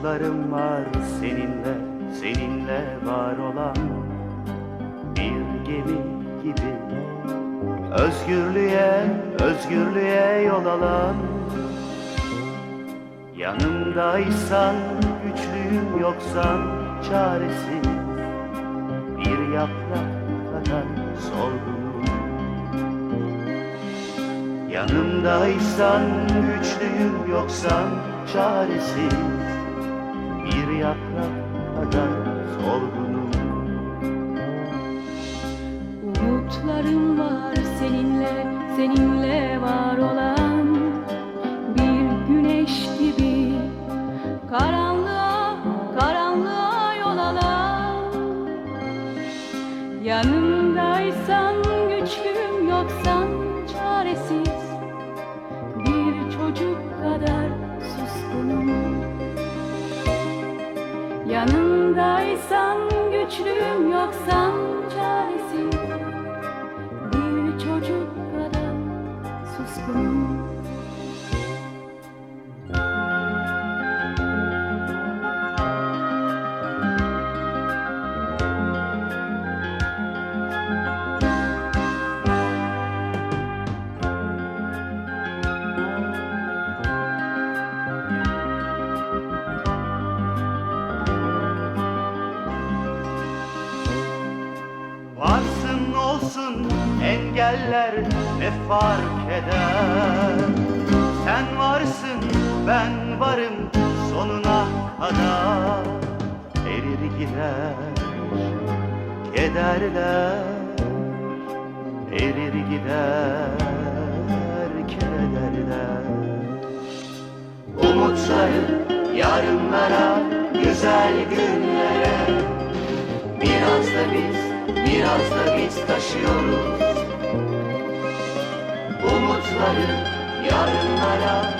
Umutlarım var seninle, seninle var olan bir gemi gibi. Özgürlüğe, özgürlüğe yol alan Yanımdaysan, güçlüyüm yoksan çaresiz. Bir yaprak kadar solgunum Yanımdaysan, güçlüyüm yoksan çaresiz Bir yaprak kadar solgunum Umutlarım var seninle, seninle var olan bir güneş gibi karanlığa, karanlığa yol alan. Yanımdaysan güçlüyüm yoksan Yanındaysan güçlüyüm yoksan Varsın olsun engeller ne fark eder? Sen varsın ben varım sonuna kadar. Erir gider kederler. Erir gider kederler. Umutları yarınlara güzel günlere. Biraz da biz, biraz da biz taşıyoruz. Umutları yarınlara,